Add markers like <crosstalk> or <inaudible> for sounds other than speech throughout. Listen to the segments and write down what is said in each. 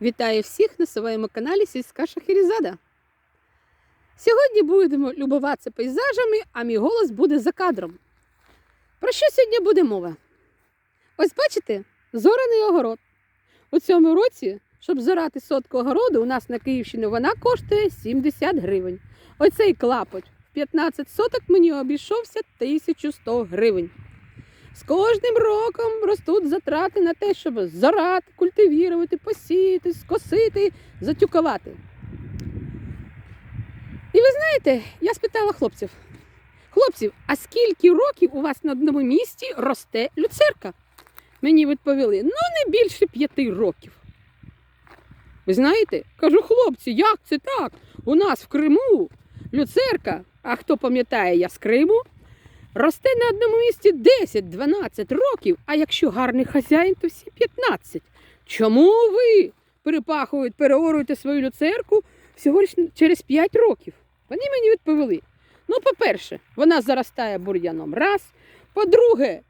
Вітаю всіх на своєму каналі Сільська Шахерізада. Сьогодні будемо любуватися пейзажами, а мій голос буде за кадром. Про що сьогодні буде мова? Ось бачите, зораний огород. У цьому році, щоб зорати сотку огороду, у нас на Київщині вона коштує 70 гривень. Оцей клапоть в 15 соток мені обійшовся 1100 гривень. З кожним роком ростуть затрати на те, щоб зорати, культивірувати, посіяти, скосити, затюкувати. І ви знаєте, я спитала хлопців: хлопців, а скільки років у вас на одному місці росте люцерка? Мені відповіли: ну не більше п'яти років. Ви знаєте, кажу, хлопці, як це так? У нас в Криму люцерка, а хто пам'ятає, я з Криму, росте на одному місці 10-12 років, а якщо гарний хазяїн, то всі 15. Чому ви перепахуєте, переоруєте свою люцерку всього через 5 років? Вони мені відповіли. Ну, по-перше, вона заростає бур'яном раз. По-друге,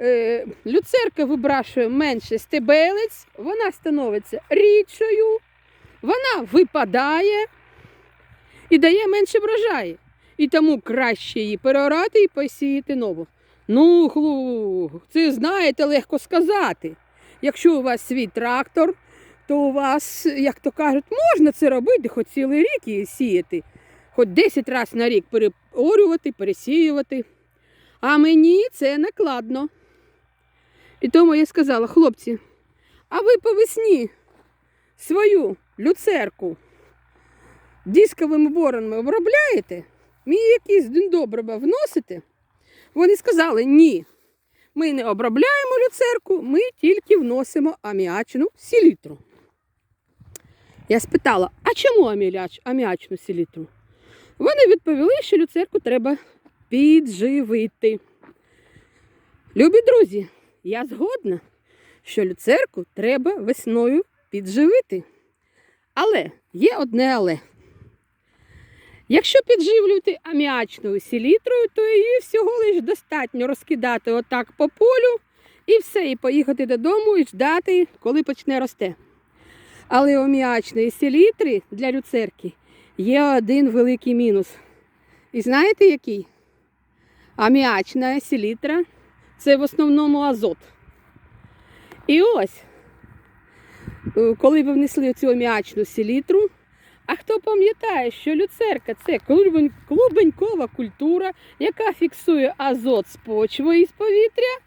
е, люцерка вибрашує менше стебелець, вона становиться рідшою, вона випадає і дає менше врожаю. І тому краще її переорати і посіяти нову. Ну, хлу, це знаєте, легко сказати. Якщо у вас свій трактор, то у вас, як то кажуть, можна це робити хоч цілий рік і сіяти, хоч 10 разів на рік переорювати, пересіювати. А мені це накладно. І тому я сказала, хлопці, а ви по весні свою люцерку дисковими боронами обробляєте? Мені якісь добрива вносите? Вони сказали, ні. Ми не обробляємо люцерку, ми тільки вносимо аміачну селітру. Я спитала, а чому аміач, аміачну селітру? Вони відповіли, що люцерку треба підживити. Любі друзі, я згодна, що люцерку треба весною підживити. Але є одне але. Якщо підживлювати аміачною селітрою, то її всього лиш достатньо розкидати отак по полю і все, і поїхати додому і ждати, коли почне рости. Але у аміачної селітри для люцерки є один великий мінус. І знаєте який? Аміачна селітра це в основному азот. І ось, е, коли ви внесли цю аміачну селітру, а хто пам'ятає, що люцерка це клубенькова культура, яка фіксує азот з почвою і з повітря,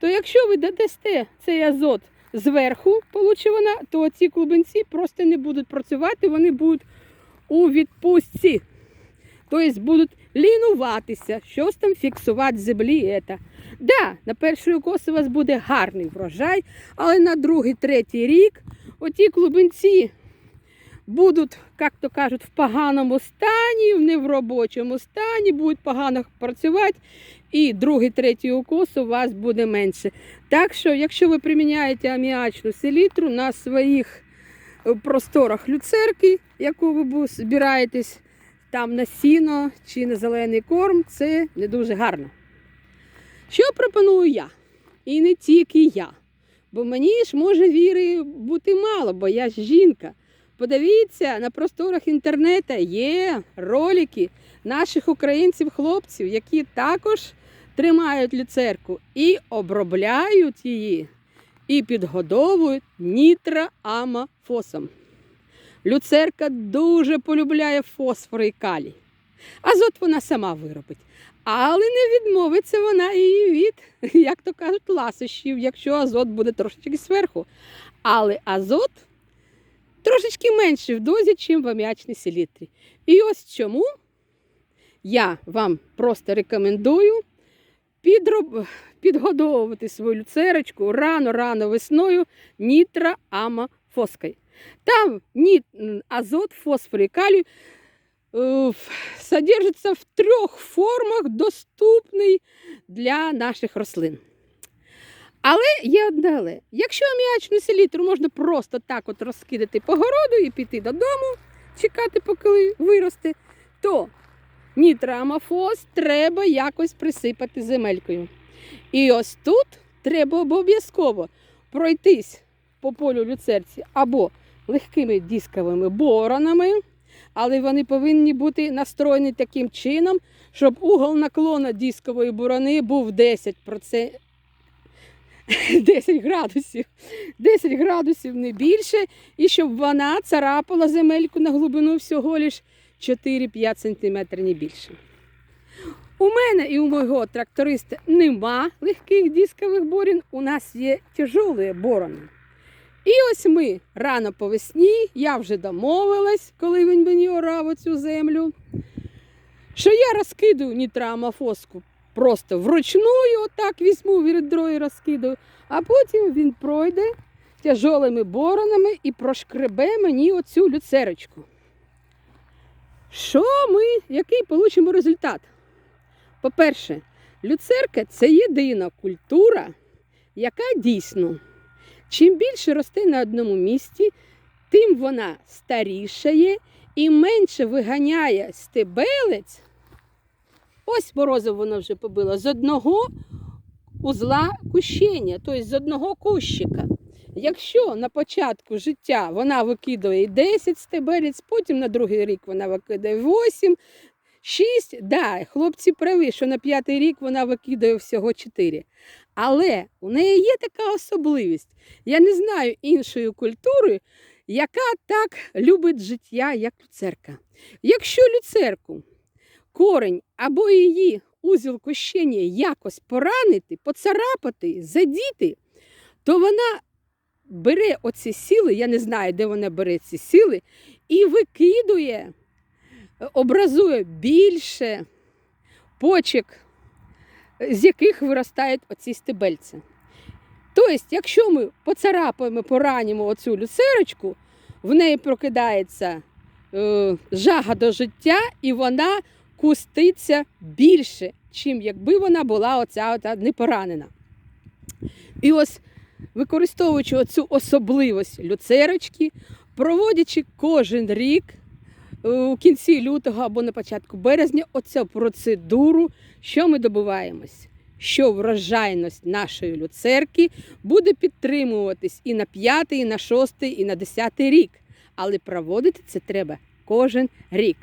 то якщо ви додасте цей азот зверху, получивана, то ці клубенці просто не будуть працювати, вони будуть у відпустці. Тобто будуть лінуватися, щось там фіксувати землі. Ета. Да, на перший укос у вас буде гарний врожай, але на другий, третій рік оті клубенці будуть, як то кажуть, в поганому стані, не в робочому стані, будуть погано працювати, і другий, третій укос у вас буде менше. Так що, якщо ви приміняєте аміачну селітру на своїх е, просторах люцерки, яку ви збираєтесь там на сіно чи на зелений корм, це не дуже гарно. Що пропоную я? І не тільки я. Бо мені ж може віри бути мало, бо я ж жінка. Подивіться, на просторах інтернету є ролики наших українців-хлопців, які також тримають люцерку і обробляють її, і підгодовують нітроамофосом. Люцерка дуже полюбляє фосфор і калій. Азот вона сама виробить. Але не відмовиться вона і від, як то кажуть, ласощів, якщо азот буде трошечки зверху. Але азот трошечки менший в дозі, ніж в аміачній селітрі. І ось чому я вам просто рекомендую підроб... підгодовувати свою люцерочку рано-рано весною нітроамофоскою. Там ні... азот, фосфор і калій е, содержиться в трьох формах, доступний для наших рослин. Але є одне але. Якщо аміачну селітру можна просто так от розкидати по городу і піти додому, чекати, поки виросте, то нітроамофос треба якось присипати земелькою. І ось тут треба обов'язково пройтись по полю люцерці або легкими дисковими боронами, але вони повинні бути настроєні таким чином, щоб угол наклону дискової борони був 10%. <laughs> 10 градусів, 10 градусів не більше, і щоб вона царапала земельку на глибину всього лиш 4-5 см не більше. У мене і у мого тракториста нема легких дискових борін, у нас є тяжелі борони. І ось ми рано по весні, я вже домовилась, коли він мені орав оцю землю, що я розкидаю нітроамофоску просто вручную, отак візьму відро і розкидаю, а потім він пройде тяжолими боронами і прошкребе мені оцю люцерочку. Що ми, який получимо результат? По-перше, люцерка це єдина культура, яка дійсно, чим більше росте на одному місці, тим вона старішає і менше виганяє стебелець. Ось морозиво воно вже побило з одного узла кущення, тобто з одного кущика. Якщо на початку життя вона викидує 10 стебелець, потім на другий рік вона викидає 8, 6, да, хлопці праві, що на п'ятий рік вона викидає всього 4. Але у неї є така особливість. Я не знаю іншої культури, яка так любить життя, як люцерка. Якщо люцерку корень або її узіл кощення якось поранити, поцарапати, задіти, то вона бере оці сили, я не знаю, де вона бере ці сили, і викидує, образує більше почек, з яких виростають оці стебельці. Тобто, якщо ми поцарапаємо, поранимо оцю люцерочку, в неї прокидається е, жага до життя, і вона куститься більше, чим якби вона була оця, оця не поранена. І ось, використовуючи оцю особливість люцерочки, проводячи кожен рік е, у кінці лютого або на початку березня оцю процедуру, що ми добуваємось? Що врожайність нашої люцерки буде підтримуватись і на п'ятий, і на шостий, і на десятий рік. Але проводити це треба кожен рік.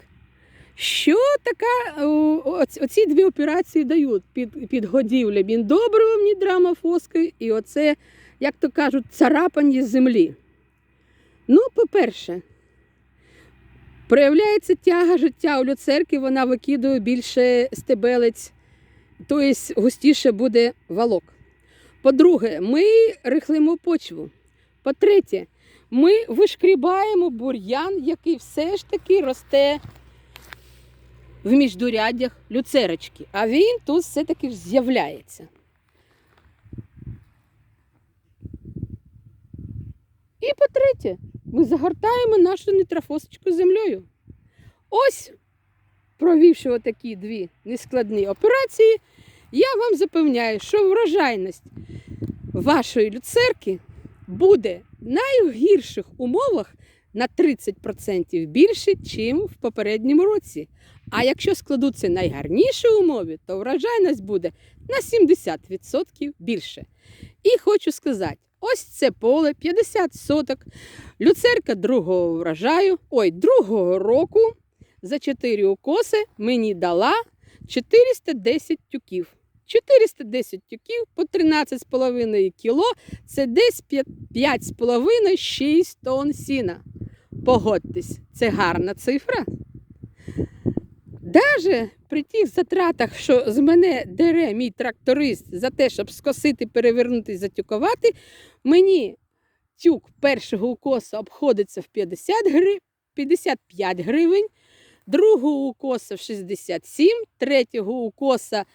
Що така о, оці дві операції дають під, підгодівля міндобривом, нідрамофоскою і оце, як то кажуть, царапання землі? Ну, по-перше, проявляється тяга життя у люцерки, вона викидує більше стебелець, тобто густіше буде валок. По-друге, ми рихлимо почву. По-третє, ми вишкрібаємо бур'ян, який все ж таки росте в міждуряддях люцерочки, а він тут все-таки з'являється. І по-третє, ми загортаємо нашу нітрофосочку землею. Ось, провівши отакі дві нескладні операції, я вам запевняю, що врожайність вашої люцерки буде в найгірших умовах на 30% більше, ніж в попередньому році. А якщо складуться найгарніші умови, то врожайність буде на 70% більше. І хочу сказати, ось це поле 50 соток, люцерка другого врожаю, ой, другого року за 4 укоси мені дала 410 тюків. 410 тюків по 13,5 кіло це десь 5,5-6 тонн сіна. Погодьтесь, це гарна цифра. Даже при тих затратах, що з мене дере мій тракторист за те, щоб скосити, перевернути затюкувати, мені тюк першого укоса обходиться в 50 гри... 55 гривень, другого укоса в 67, третього укоса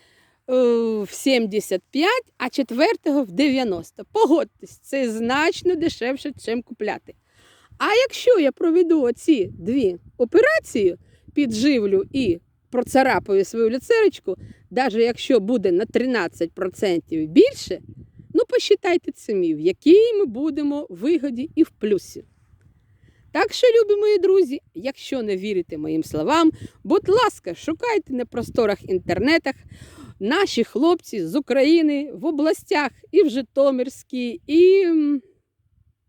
в 75, а четвертого в 90. Погодьтесь, це значно дешевше, чим купляти. А якщо я проведу оці дві операції, підживлю і процарапаю свою люцерочку, навіть якщо буде на 13% більше, ну посчитайте самі, в якій ми будемо в вигоді і в плюсі. Так що, любі мої друзі, якщо не вірите моїм словам, будь ласка, шукайте на просторах інтернетах наші хлопці з України в областях і в Житомирській, і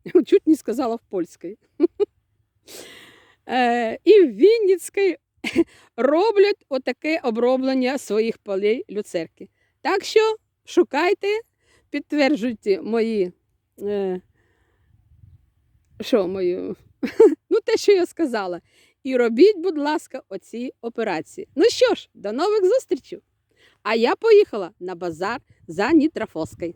<laughs> Чуть не сказала в польській. <laughs> Е, і в Вінницькій <laughs> роблять отаке оброблення своїх полей люцерки. Так що шукайте, підтверджуйте мої. Е, що мою? ну, те, що я сказала. І робіть, будь ласка, оці операції. Ну що ж, до нових зустрічей! А я поїхала на базар за Нітрофоской.